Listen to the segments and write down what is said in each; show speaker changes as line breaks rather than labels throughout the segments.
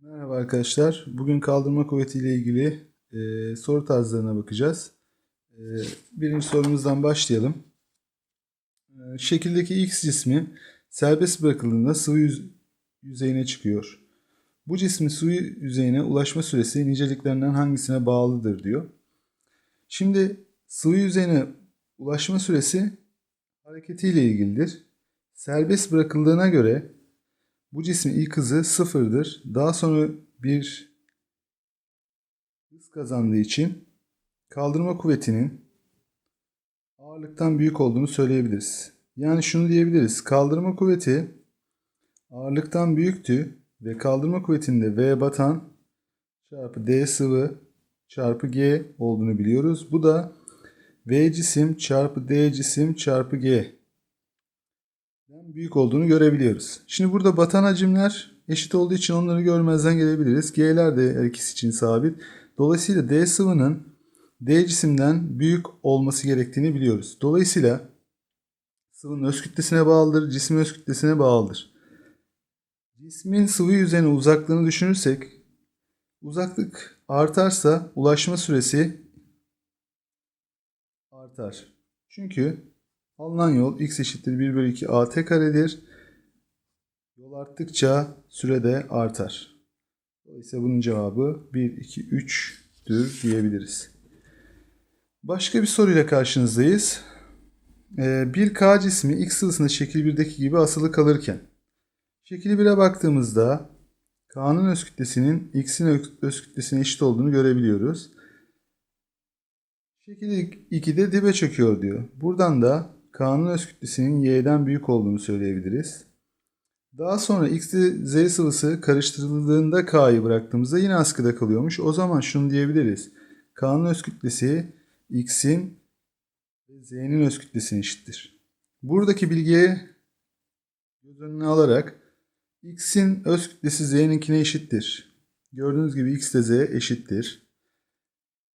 Merhaba arkadaşlar. Bugün kaldırma kuvveti ile ilgili e, soru tarzlarına bakacağız. E, birinci sorumuzdan başlayalım. E, şekildeki X cismi serbest bırakıldığında sıvı yüz- yüzeyine çıkıyor. Bu cismin sıvı yüzeyine ulaşma süresi niceliklerinden hangisine bağlıdır diyor. Şimdi sıvı yüzeyine ulaşma süresi hareketiyle ilgilidir. Serbest bırakıldığına göre bu cismin ilk hızı sıfırdır. Daha sonra bir hız kazandığı için kaldırma kuvvetinin ağırlıktan büyük olduğunu söyleyebiliriz. Yani şunu diyebiliriz. Kaldırma kuvveti ağırlıktan büyüktü ve kaldırma kuvvetinde V batan çarpı D sıvı çarpı G olduğunu biliyoruz. Bu da V cisim çarpı D cisim çarpı G büyük olduğunu görebiliyoruz. Şimdi burada batan hacimler eşit olduğu için onları görmezden gelebiliriz. G'ler de her ikisi için sabit. Dolayısıyla D sıvının D cisimden büyük olması gerektiğini biliyoruz. Dolayısıyla sıvının öz kütlesine bağlıdır, cismin öz kütlesine bağlıdır. Cismin sıvı yüzeyine uzaklığını düşünürsek uzaklık artarsa ulaşma süresi artar. Çünkü Alınan yol x eşittir 1 bölü 2 at karedir. Yol arttıkça süre de artar. Dolayısıyla bunun cevabı 1, 2, 3'tür diyebiliriz. Başka bir soruyla karşınızdayız. Ee, Bir K cismi x sıvısında şekil 1'deki gibi asılı kalırken şekil 1'e baktığımızda K'nın öz kütlesinin x'in öz kütlesine eşit olduğunu görebiliyoruz. Şekil 2'de dibe çöküyor diyor. Buradan da K'nın öz kütlesinin y'den büyük olduğunu söyleyebiliriz. Daha sonra x ile z sıvısı karıştırıldığında K'yı bıraktığımızda yine askıda kalıyormuş. O zaman şunu diyebiliriz. K'nın öz kütlesi x'in ve z'nin öz kütlesine eşittir. Buradaki bilgiye göz önüne alarak x'in öz kütlesi z'ninkine eşittir. Gördüğünüz gibi x ile z eşittir.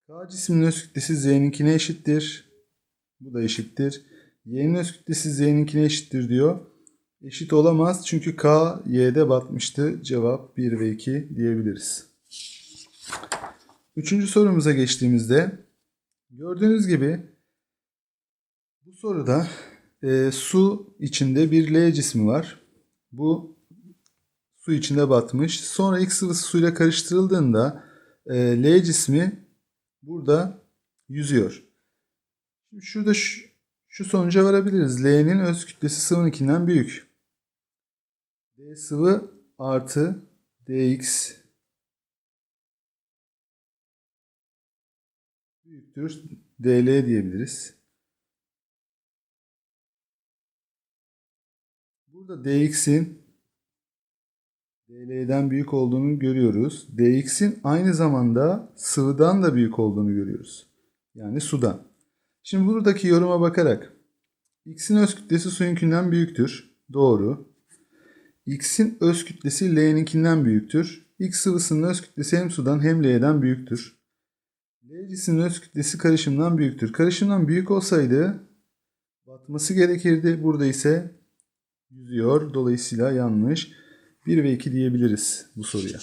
K cisminin öz kütlesi z'ninkine eşittir. Bu da eşittir. Y'nin öz kütlesi z'ninkine eşittir diyor. Eşit olamaz çünkü k y'de batmıştı. Cevap 1 ve 2 diyebiliriz. Üçüncü sorumuza geçtiğimizde gördüğünüz gibi bu soruda e, su içinde bir L cismi var. Bu su içinde batmış. Sonra X sıvısı suyla karıştırıldığında e, L cismi burada yüzüyor. Şimdi şurada şu, şu sonuca varabiliriz. L'nin öz kütlesi sıvınınkinden büyük. D sıvı artı dx büyüktür dl diyebiliriz. Burada dx'in dl'den büyük olduğunu görüyoruz. dx'in aynı zamanda sıvıdan da büyük olduğunu görüyoruz. Yani sudan. Şimdi buradaki yoruma bakarak x'in öz kütlesi suyunkinden büyüktür. Doğru. x'in öz kütlesi l'ninkinden büyüktür. x sıvısının öz kütlesi hem sudan hem l'den büyüktür. L cisminin öz kütlesi karışımdan büyüktür. Karışımdan büyük olsaydı batması gerekirdi. Burada ise yüzüyor. Dolayısıyla yanlış. 1 ve 2 diyebiliriz bu soruya.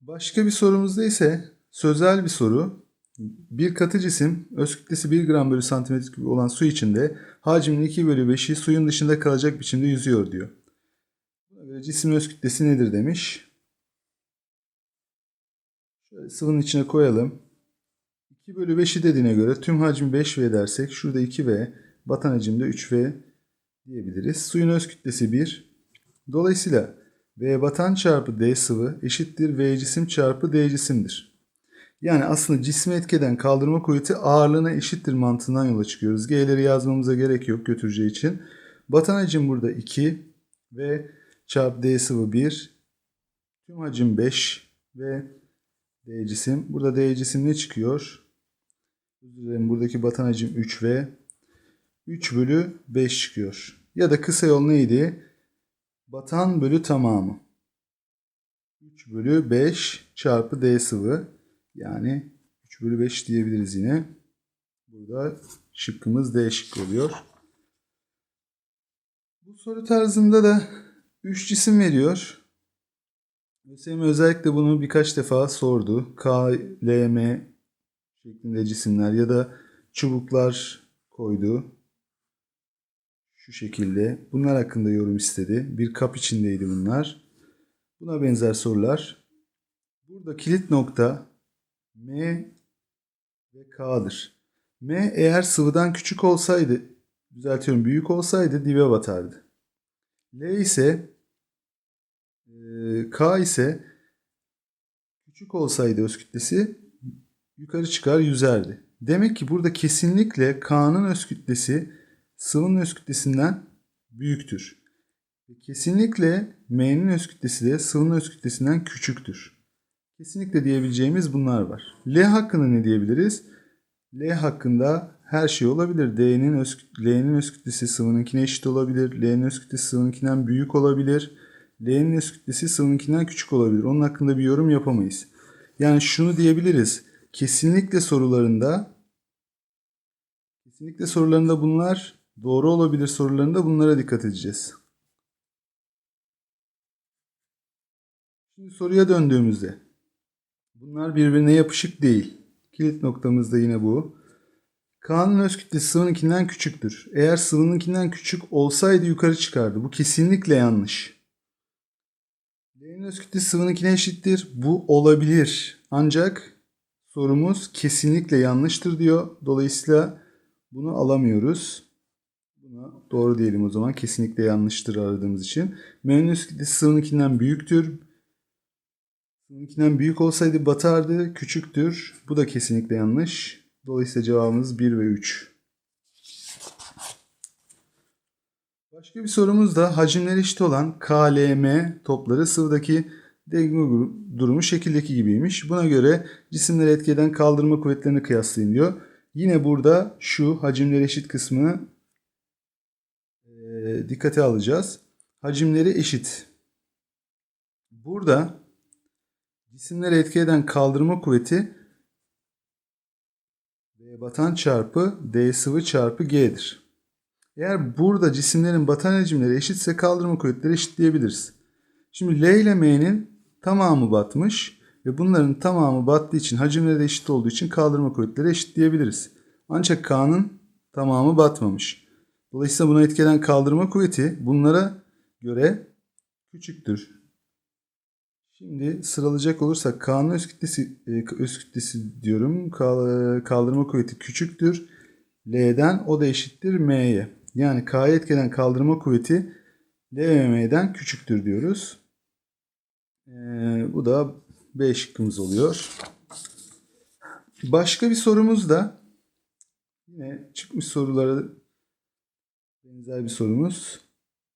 Başka bir sorumuzda ise sözel bir soru. Bir katı cisim öz kütlesi 1 gram bölü santimetre küp olan su içinde hacminin 2 bölü 5'i suyun dışında kalacak biçimde yüzüyor diyor. Buna cismin öz kütlesi nedir demiş. Şöyle sıvının içine koyalım. 2 bölü 5'i dediğine göre tüm hacmi 5V dersek şurada 2V, batan hacim de 3V diyebiliriz. Suyun öz kütlesi 1. Dolayısıyla V batan çarpı D sıvı eşittir V cisim çarpı D cisimdir. Yani aslında cismi etkeden kaldırma kuvveti ağırlığına eşittir mantığından yola çıkıyoruz. G'leri yazmamıza gerek yok götüreceği için. Batan hacim burada 2 ve çarpı D sıvı 1. Tüm hacim 5 ve D cisim. Burada D cisim ne çıkıyor? Buradaki batan hacim 3 ve 3 bölü 5 çıkıyor. Ya da kısa yol neydi? Batan bölü tamamı. 3 bölü 5 çarpı D sıvı. Yani 3 bölü 5 diyebiliriz yine. Burada şıkkımız D şıkkı oluyor. Bu soru tarzında da 3 cisim veriyor. ÖSYM özellikle bunu birkaç defa sordu. K, L, M şeklinde cisimler ya da çubuklar koydu. Şu şekilde. Bunlar hakkında yorum istedi. Bir kap içindeydi bunlar. Buna benzer sorular. Burada kilit nokta M ve K'dır. M eğer sıvıdan küçük olsaydı, düzeltiyorum büyük olsaydı dibe batardı. L ise e, K ise küçük olsaydı öz kütlesi yukarı çıkar yüzerdi. Demek ki burada kesinlikle K'nın öz kütlesi sıvının öz kütlesinden büyüktür. Kesinlikle M'nin öz kütlesi de sıvının öz kütlesinden küçüktür. Kesinlikle diyebileceğimiz bunlar var. L hakkında ne diyebiliriz? L hakkında her şey olabilir. D'nin öz, L'nin öz kütlesi sıvınınkine eşit olabilir. L'nin öz kütlesi sıvınınkinden büyük olabilir. L'nin öz kütlesi sıvınınkinden küçük olabilir. Onun hakkında bir yorum yapamayız. Yani şunu diyebiliriz. Kesinlikle sorularında kesinlikle sorularında bunlar doğru olabilir sorularında bunlara dikkat edeceğiz. Şimdi soruya döndüğümüzde bunlar birbirine yapışık değil. Kilit noktamız da yine bu. K'nın öz kütlesi sıvınınkinden küçüktür. Eğer sıvınınkinden küçük olsaydı yukarı çıkardı. Bu kesinlikle yanlış. L'nin öz kütlesi sıvınınkine eşittir. Bu olabilir. Ancak sorumuz kesinlikle yanlıştır diyor. Dolayısıyla bunu alamıyoruz. Buna doğru diyelim o zaman. Kesinlikle yanlıştır aradığımız için. M'nin öz kütlesi sıvınınkinden büyüktür. Sıvınınkinden büyük olsaydı batardı. Küçüktür. Bu da kesinlikle yanlış. Dolayısıyla cevabımız 1 ve 3. Başka bir sorumuz da hacimleri eşit olan KLM topları sıvıdaki denge durumu şekildeki gibiymiş. Buna göre cisimleri etkeden kaldırma kuvvetlerini kıyaslayın diyor. Yine burada şu hacimleri eşit kısmını e, dikkate alacağız. Hacimleri eşit. Burada cisimleri etki eden kaldırma kuvveti D batan çarpı D sıvı çarpı G'dir. Eğer burada cisimlerin batan hacimleri eşitse kaldırma kuvvetleri eşitleyebiliriz. Şimdi L ile M'nin tamamı batmış ve bunların tamamı battığı için hacimleri de eşit olduğu için kaldırma kuvvetleri eşitleyebiliriz. Ancak K'nın tamamı batmamış. Dolayısıyla buna etkilenen kaldırma kuvveti bunlara göre küçüktür. Şimdi sıralayacak olursak K'nın öz kütlesi, e, öz kütlesi diyorum. Kaldırma kuvveti küçüktür. L'den o da eşittir M'ye. Yani K'ya etkilenen kaldırma kuvveti L ve M'den küçüktür diyoruz. Ee, bu da B şıkkımız oluyor. Başka bir sorumuz da yine çıkmış sorulara benzer bir sorumuz.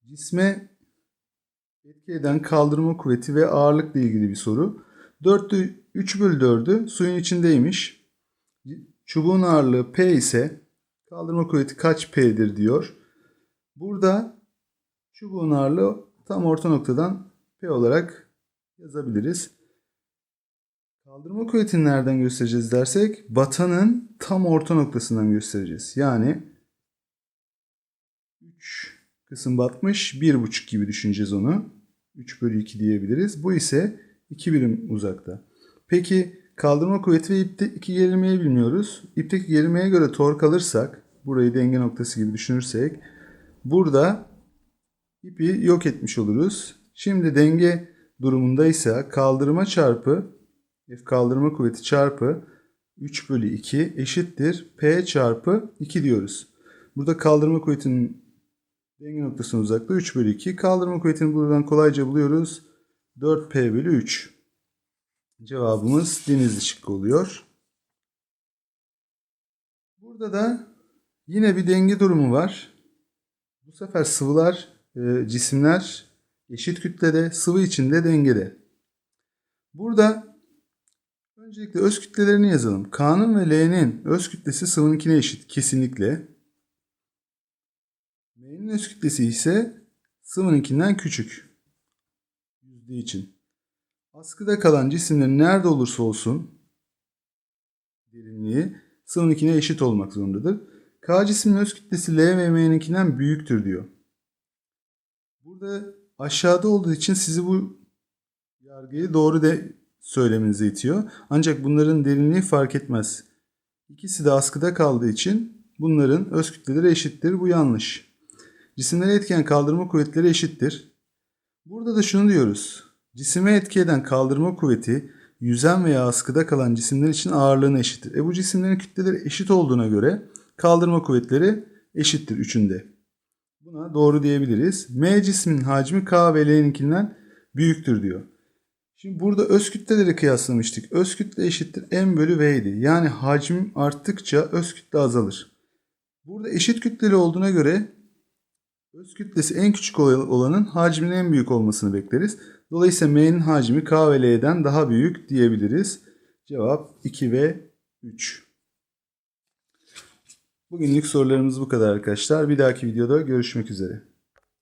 Cisme etki eden kaldırma kuvveti ve ağırlıkla ilgili bir soru. 4'te 3 bölü 4'ü suyun içindeymiş. Çubuğun ağırlığı P ise kaldırma kuvveti kaç P'dir diyor. Burada çubuğun ağırlığı tam orta noktadan P olarak yazabiliriz. Kaldırma kuvvetini nereden göstereceğiz dersek batanın tam orta noktasından göstereceğiz. Yani 3 kısım batmış 1,5 gibi düşüneceğiz onu. 3 bölü 2 diyebiliriz. Bu ise 2 birim uzakta. Peki kaldırma kuvveti ve ipteki gerilmeyi bilmiyoruz. İpteki gerilmeye göre tork alırsak, burayı denge noktası gibi düşünürsek, burada ipi yok etmiş oluruz. Şimdi denge durumundaysa kaldırma çarpı F kaldırma kuvveti çarpı 3 bölü 2 eşittir P çarpı 2 diyoruz. Burada kaldırma kuvvetinin denge noktasının uzaklığı 3 bölü 2. Kaldırma kuvvetini buradan kolayca buluyoruz. 4P bölü 3. Cevabımız denizli şıkkı oluyor. Burada da yine bir denge durumu var. Bu sefer sıvılar, e, cisimler eşit kütlede, sıvı içinde dengede. Burada öncelikle öz kütlelerini yazalım. K'nın ve L'nin öz kütlesi sıvınınkine eşit kesinlikle. Öz kütlesi ise sıvınınkinden küçük. Yüzde için. Askıda kalan cisimlerin nerede olursa olsun derinliği sıvınınkine eşit olmak zorundadır. K cismin öz kütlesi L ve M'ninkinden büyüktür diyor. Burada aşağıda olduğu için sizi bu Yargıyı doğru de söylemenizi itiyor. Ancak bunların derinliği fark etmez. İkisi de askıda kaldığı için bunların öz kütleleri eşittir. Bu yanlış. Cisimlere etken kaldırma kuvvetleri eşittir. Burada da şunu diyoruz. Cisime etki eden kaldırma kuvveti yüzen veya askıda kalan cisimler için ağırlığına eşittir. E bu cisimlerin kütleleri eşit olduğuna göre kaldırma kuvvetleri eşittir üçünde. Buna doğru diyebiliriz. M cismin hacmi K ve L'ninkinden büyüktür diyor. Şimdi burada öz kütleleri kıyaslamıştık. Öz kütle eşittir M bölü V'ydi. Yani hacim arttıkça öz kütle azalır. Burada eşit kütleli olduğuna göre öz kütlesi en küçük olanın hacminin en büyük olmasını bekleriz. Dolayısıyla M'nin hacmi K ve L'den daha büyük diyebiliriz. Cevap 2 ve 3. Bugünlük sorularımız bu kadar arkadaşlar. Bir dahaki videoda görüşmek üzere.